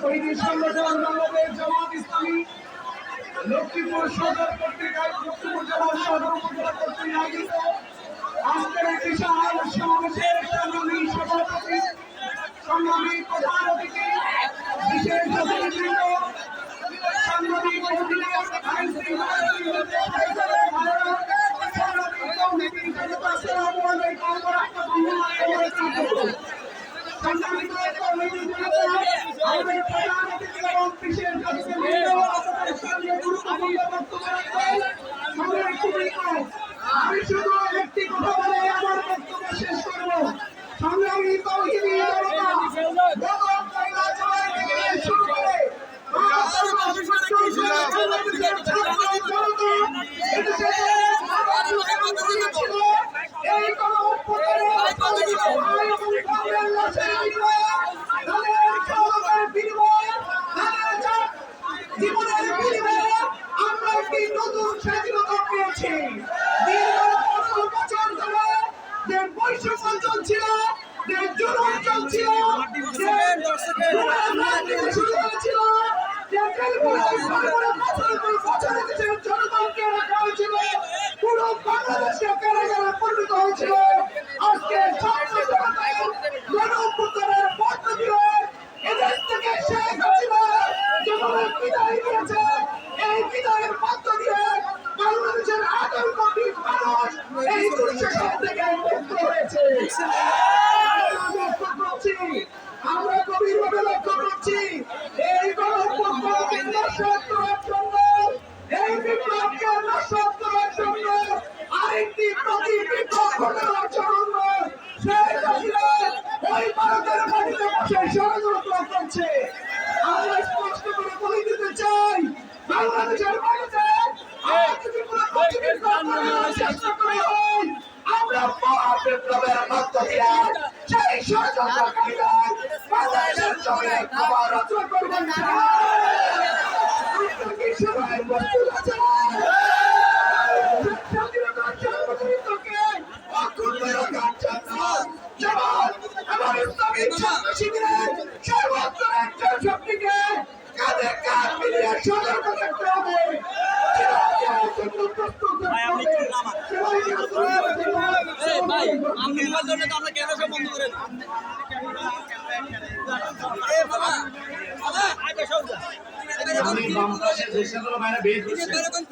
শহীদ সংগঠন বাংলাদেশ জামাত ইসলামী, লক্ষ্মীপুর সদর পত্রিকায় লক্ষ্মীপুর জেলার সদর উপজেলা কর্তৃক আয়োজিত আজকের এই বিশাল সমাবেশের সংগ্রামী সভাপতি, সংগ্রামী প্রধান অতিথি, বিশেষ সংগ্রামী আইন শৃঙ্খলা আমি শুধু পেয়েছি দীর্ঘ পনেরো বছর ধরে যে বৈষম্য চলছিল যে জুলুম চলছিল শুরু হয়েছিল যে বছর দেশের জনগণকে রাখা হয়েছিল পুরো বাংলাদেশকে কারাগারে পরিণত হয়েছিল আজকে গণ অভ্যুত্থানের মধ্য দিয়ে এদেশ থেকে শেখ হাসিনা যেভাবে বিদায় দুঃশাসন থেকে মুক্ত হয়েছে আমরা গভীরভাবে লক্ষ্য করছি এই গণঅভ্যুত্থানকে নস্যাৎ করার জন্য এই বিপ্লবকে নস্যাৎ করার জন্য আরেকটি প্রতি বিপ্লব ঘটানোর জন্য শেখ হাসিনা ওই ভারতের মাটিতে বসে ষড়যন্ত্র করছে আমরা স্পষ্ট করে বলে দিতে চাই বাংলাদেশের মাটিতে আর যদি কোনো চেষ্টা করা হয় সর্বোচ্চ একজন শক্তিকে কাঁধে কাঁধ মিলিয়ে সতর্ক ভাই আপনি বলার জন্য তো আমরা ক্যামেরা সব বন্ধ করে এরকম